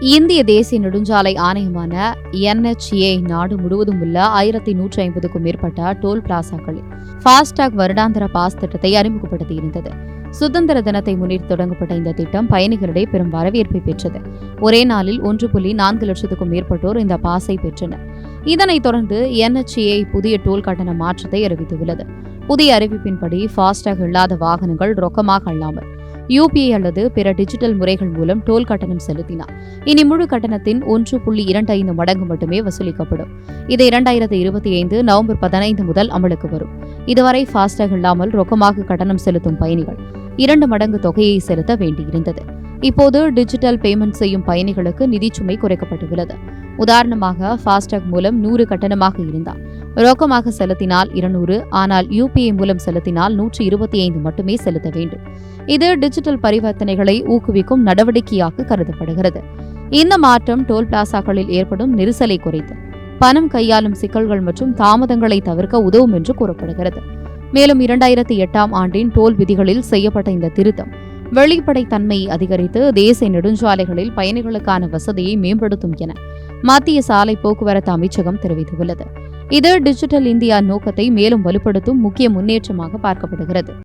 இந்திய தேசிய நெடுஞ்சாலை ஆணையமான என்ஹெச்ஏ நாடு முழுவதும் உள்ள ஆயிரத்தி நூற்றி ஐம்பதுக்கும் மேற்பட்ட டோல் பிளாசாக்களில் ஃபாஸ்டாக் வருடாந்திர பாஸ் திட்டத்தை அறிமுகப்படுத்தியிருந்தது. சுதந்திர தினத்தை முன்னிட்டு தொடங்கப்பட்ட இந்த திட்டம் பயணிகளிடையே பெரும் வரவேற்பை பெற்றது. ஒரே நாளில் ஒன்று புள்ளி நான்கு லட்சத்துக்கும் மேற்பட்டோர் இந்த பாஸை பெற்றனர். இதனைத் தொடர்ந்து என்ஹெச்ஏ புதிய டோல் கட்டண மாற்றத்தை அறிவித்துள்ளது. புதிய அறிவிப்பின்படி ஃபாஸ்டாக் இல்லாத வாகனங்கள் ரொக்கமாக அல்லாமல் யூபிஐ அல்லது பிற டிஜிட்டல் முறைகள் மூலம் டோல் கட்டணம் செலுத்தினார். இனி முழு கட்டணத்தின் ஒன்று புள்ளி இரண்டு ஐந்து மடங்கு மட்டுமே வசூலிக்கப்படும். இது இரண்டாயிரத்து இருபத்தி ஐந்து நவம்பர் பதினைந்து முதல் அமலுக்கு வரும். இதுவரை ஃபாஸ்டாக் இல்லாமல் ரொக்கமாக கட்டணம் செலுத்தும் பயணிகள் இரண்டு மடங்கு தொகையை செலுத்த வேண்டியிருந்தது. இப்போது டிஜிட்டல் பேமெண்ட் செய்யும் பயணிகளுக்கு நிதிச்சுமை குறைக்கப்பட்டுள்ளது. உதாரணமாக ஃபாஸ்டாக் மூலம் நூறு கட்டணமாக இருந்தால் ரொக்கமாக செலுத்தினால் இருநூறு ஆனால் யூபிஐ மூலம் செலுத்தினால் நூற்றி இருபத்தி ஐந்து மட்டுமே செலுத்த வேண்டும். இது டிஜிட்டல் பரிவர்த்தனைகளை ஊக்குவிக்கும் நடவடிக்கையாக கருதப்படுகிறது. இந்த மாற்றம் டோல் பிளாசாக்களில் ஏற்படும் நெரிசலை குறைத்து பணம் கையாளும் சிக்கல்கள் மற்றும் தாமதங்களை தவிர்க்க உதவும் என்று கூறப்படுகிறது. மேலும் இரண்டாயிரத்தி எட்டாம் ஆண்டின் டோல் விதிகளில் செய்யப்பட்ட இந்த திருத்தம் வெளிப்படைத்தன்மையை அதிகரித்து தேசிய நெடுஞ்சாலைகளில் பயணிகளுக்கான வசதியை மேம்படுத்தும் என மத்திய சாலை போக்குவரத்து அமைச்சகம் தெரிவித்துள்ளது. இது டிஜிட்டல் இந்தியா நோக்கத்தை மேலும் வலுப்படுத்தும் முக்கிய முன்னேற்றமாக பார்க்கப்படுகிறது.